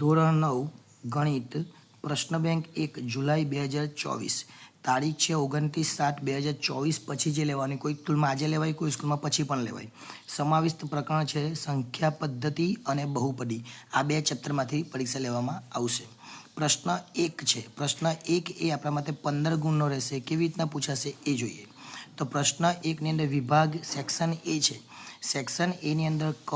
ધોરણ નવ, ગણિત, પ્રશ્ન બેંક એક, જુલાઈ બે હજાર ચોવીસ. તારીખ છે ઓગણત્રીસ સાત બે હજાર ચોવીસ, પછી જે લેવાની, કોઈ સ્કૂલમાં આજે લેવાય, કોઈ સ્કૂલમાં પછી પણ લેવાય. સમાવિષ્ટ પ્રકરણ છે સંખ્યા પદ્ધતિ અને બહુપદી. આ બે ચેપ્ટરમાંથી પરીક્ષા લેવામાં આવશે. પ્રશ્ન એક છે. પ્રશ્ન એક એ આપણા માટે પંદર ગુણનો રહેશે. કેવી રીતના પૂછાશે એ જોઈએ. તો પ્રશ્ન એકની અંદર વિભાગ સેક્શન એ છે. સેક્શન એની અંદર ક,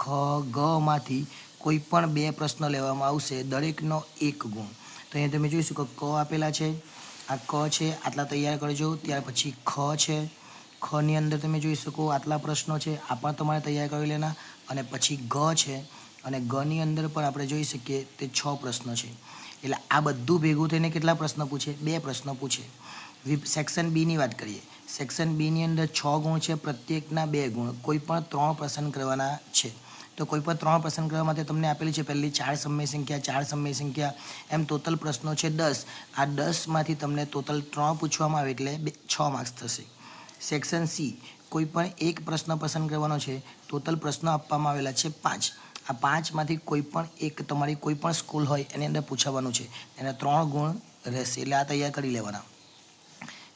ખ ગમાંથી કોઈ પણ બે પ્રશ્ન લેવામાં આવશે, દરેકનો એક ગુણ. તો અહીંયા તમે જોઈશું કે ક આપેલા છે. આ ક છે, આટલા તૈયાર કરજો. ત્યાર પછી ખ છે. ખની અંદર તમે જોઈ શકો આટલા પ્રશ્નો છે, આ પણ તમારે તૈયાર કરી લેના. અને પછી ગ છે, અને ગની અંદર પણ આપણે જોઈ શકીએ તે છ પ્રશ્નો છે. એટલે આ બધું ભેગું થઈને કેટલા પ્રશ્ન પૂછે? બે પ્રશ્ન પૂછે. સેક્શન બીની વાત કરીએ. સેક્શન બીની અંદર છ ગુણ છે, પ્રત્યેકના બે ગુણ. કોઈ પણ ત્રણ પસંદ કરવાના છે. તો કોઈ પણ ત્રણ પસંદ કરવા માટે તમને આપેલી છે પહેલી ચાર સમય સંખ્યા, ચાર સમય સંખ્યા, એમ ટોટલ પ્રશ્નો છે દસ. આ દસમાંથી તમને ટોટલ ત્રણ પૂછવામાં આવે એટલે બે, છ માર્ક્સ થશે. સેક્શન સી કોઈ પણ એક પ્રશ્ન પસંદ કરવાનો છે ટોટલ પ્રશ્નો આપવામાં આવેલા છે પાંચ. આ પાંચમાંથી કોઈ પણ એક તમારી કોઈ પણ સ્કૂલ હોય, એની અંદર પૂછાવાનું છે. એના ત્રણ ગુણ રહેશે, એટલે આ તૈયાર કરી લેવાના.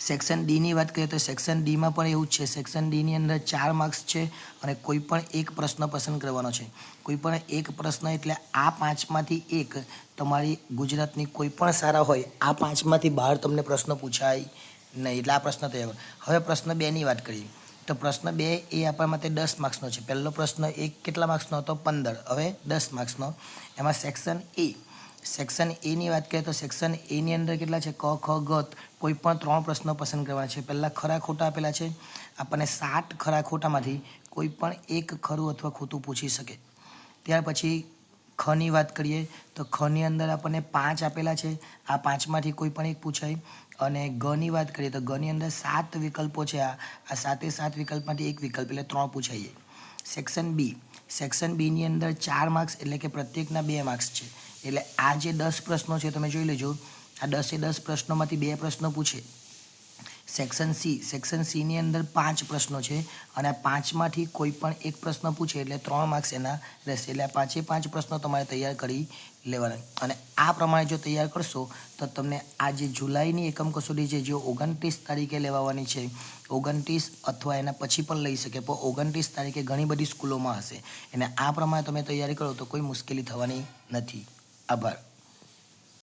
સેક્શન ડીની વાત કરીએ તો સેક્શન ડીમાં પણ એવું જ છે. સેક્શન ડીની અંદર ચાર માર્ક્સ છે અને કોઈ પણ એક પ્રશ્ન પસંદ કરવાનો છે. કોઈ પણ એક પ્રશ્ન એટલે આ પાંચમાંથી એક તમારી ગુજરાતની કોઈ પણ સારા હોય, આ પાંચમાંથી બહાર તમને પ્રશ્ન પૂછાય નહીં. એટલે આ પ્રશ્ન તૈયાર હવે પ્રશ્ન બેની વાત કરીએ. તો પ્રશ્ન બે એ આપણા માટે દસ માર્ક્સનો છે. પહેલો પ્રશ્ન એક કેટલા માર્ક્સનો હતો? પંદર. હવે દસ માર્ક્સનો એમાં સેક્શન એ સેક્શન એની વાત કરીએ તો સેક્શન એની અંદર કેટલા છે? ક, ખ ગત કોઈ પણ ત્રણ પ્રશ્નો પસંદ કરવાના છે. પહેલાં ખરા ખોટા આપેલા છે. આપણને સાત ખરા ખોટામાંથી કોઈ પણ એક ખરું અથવા ખોટું પૂછી શકે. ત્યાર પછી ખની વાત કરીએ તો ખની અંદર આપણને પાંચ આપેલા છે. આ પાંચમાંથી કોઈ પણ એક પૂછાય. અને ગની વાત કરીએ તો ગની અંદર સાત વિકલ્પો છે. આ આ સાતે સાત વિકલ્પમાંથી એક વિકલ્પ એટલે ત્રણ પૂછાઈએ. સેક્શન બી સેક્શન બીની અંદર ચાર માર્ક્સ એટલે કે પ્રત્યેકના બે માર્ક્સ છે. એટલે આ જે દસ પ્રશ્નો છે, તમે જોઈ લેજો. આ દસે દસ પ્રશ્નોમાંથી બે પ્રશ્નો પૂછે. સેક્શન સી સેક્શન સીની અંદર પાંચ પ્રશ્નો છે અને આ પાંચમાંથી કોઈ પણ એક પ્રશ્ન પૂછે એટલે ત્રણ માર્ક્સ એના રહેશે. એટલે આ પાંચે પાંચ પ્રશ્નો તમારે તૈયાર કરી લેવાના. અને આ પ્રમાણે જો તૈયાર કરશો, તો તમને આ જે જુલાઈની એકમ કસોટી છે, જે ઓગણત્રીસ તારીખે લેવાવાની છે. ઓગણત્રીસ અથવા એના પછી પણ લઈ શકે, પણ ઓગણત્રીસ તારીખે ઘણી બધી સ્કૂલોમાં હશે. અને આ પ્રમાણે તમે તૈયારી કરો તો કોઈ મુશ્કેલી થવાની નથી. About.